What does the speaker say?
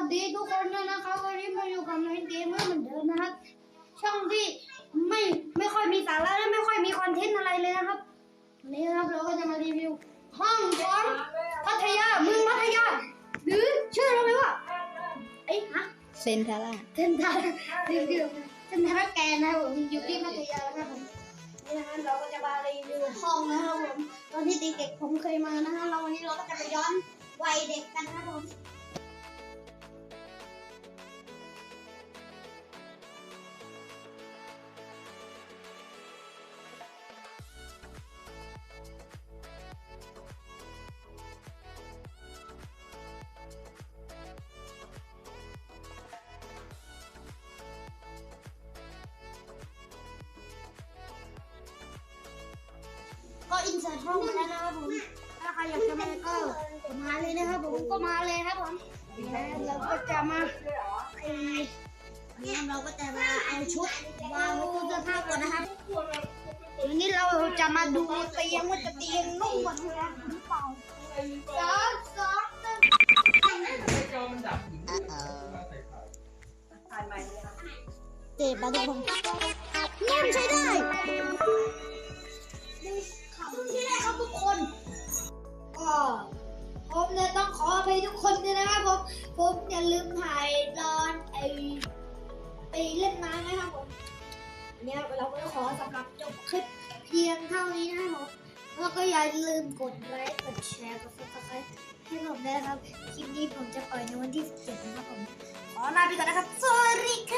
สดีทุกคนด้วยนะครับวันนี้มาอยู่กับน้องเกมเมอร์เหมือนเดิมนะครับ ช่องที่ไม่ไม่ค่อยมีสาระและไม่ค่อยมีคอนเทนต์อะไรเลยนะครับวันนี้นะครับเราก็จะมารีวิว ห้องของพัทยาเมืองพัทยาหรือชื่อเราไหมว่าไอ้ยฮะเซนทาร่าเส้นทางรีวิวเส้นทางแกนนะครับผมอยู่ที่พัทยานะครับผมนี่นะฮะเราก็จะมารีวิวห้องนะครับผมตอนที่เด็กๆผมเคยมานะฮะเราวันนี้เราก็จะไปย้อนวัยเด็ก กันนะครับผมก็อินเสิร์ตห้องมาแล้วนะครับผม ถ้าใครอยากจะมาก็มาเลยนะครับผมก็มาเลยครับผมแล้วเราก็จะมาไอ้นี่เราก็จะมาเอาชุดวางไว้ตู้เสื้อผ้าก่อนนะครับวันนี้เราจะมาดูเตียงว่าจะเตียงนุ่มกว่าที่ร้านหรือเปล่าสองสองหนึ่งเจ็บมาทุกคนนิ่มใช้ได้ขั ผมผมอย่าลืมถ่ายตอนไอไปเล่นน้ำนะครับผมเนี่ยเราก็ขอสำหรับจบคลิปเพียงเท่านี้นะครับผมแล้วก็อย่าลืมกดไลค์กดแชร์กดซับสไครต์ให้ผมด้วยนะครับ คลิปนี้ผมจะปล่อยในวันที่17นะครับผมขอลาไปก่อนนะครับสวัสดีค่ะ